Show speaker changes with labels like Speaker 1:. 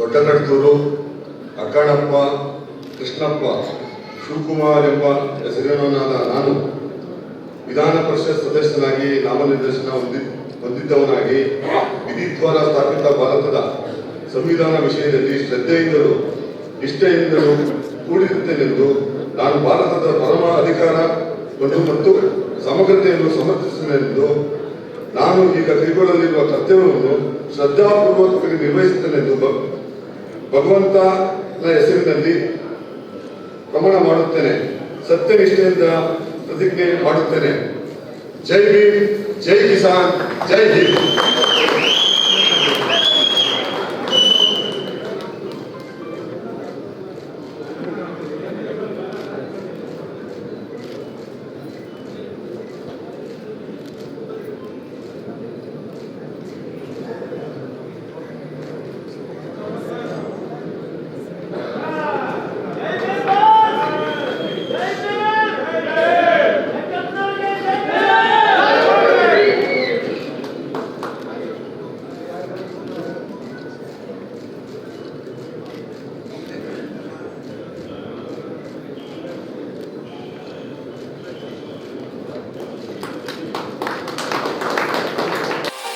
Speaker 1: ಕಡೂರು ಅಕ್ಕಣಪ್ಪ ಕೃಷ್ಣಪ್ಪ, ಶಿವಕುಮಾರ್ ಎಂಬ ಹೆಸರಿನವನಾದ ನಾನು ವಿಧಾನ ಪರಿಷತ್ ಸದಸ್ಯನಾಗಿ ನಾಮನಿರ್ದೇಶನ ಹೊಂದಿ, ಹೊಂದಿದ್ದವನಾಗಿ ವಿಧಿದ್ವಾರ ಸ್ಥಾಪಿತ ಭಾರತದ ಸಂವಿಧಾನ ವಿಷಯದಲ್ಲಿ ಶ್ರದ್ಧೆಯಿಂದಲೂ ನಿಷ್ಠೆಯಿಂದಲೂ ಕೂಡಿರುತ್ತೇನೆಂದು ನಾನು ಭಾರತದ ಪರಮ ಅಧಿಕಾರ ಒಂದು ಮತ್ತು ಸಮಗ್ರತೆಯನ್ನು ಸಮರ್ಥಿಸುತ್ತೇನೆಂದು ನಾನು ಈಗ ಕೈಗೊಳ್ಳಲಿರುವ ಕರ್ತವ್ಯವನ್ನು ಶ್ರದ್ಧಾಪೂರ್ವಕವಾಗಿ ನಿರ್ವಹಿಸುತ್ತೇನೆಂದು ಭಗವಂತನ ಹೆಸರಿನಲ್ಲಿ ಪ್ರಮಾಣ ಮಾಡುತ್ತೇನೆ. ಸತ್ಯನಿಷ್ಠೆಯಿಂದ ಪ್ರತಿಜ್ಞೆ ಮಾಡುತ್ತೇನೆ. ಜೈ ಭೀಮ್ ಜೈ ಕಿಸಾನ್ ಜೈ ಹಿಂದ್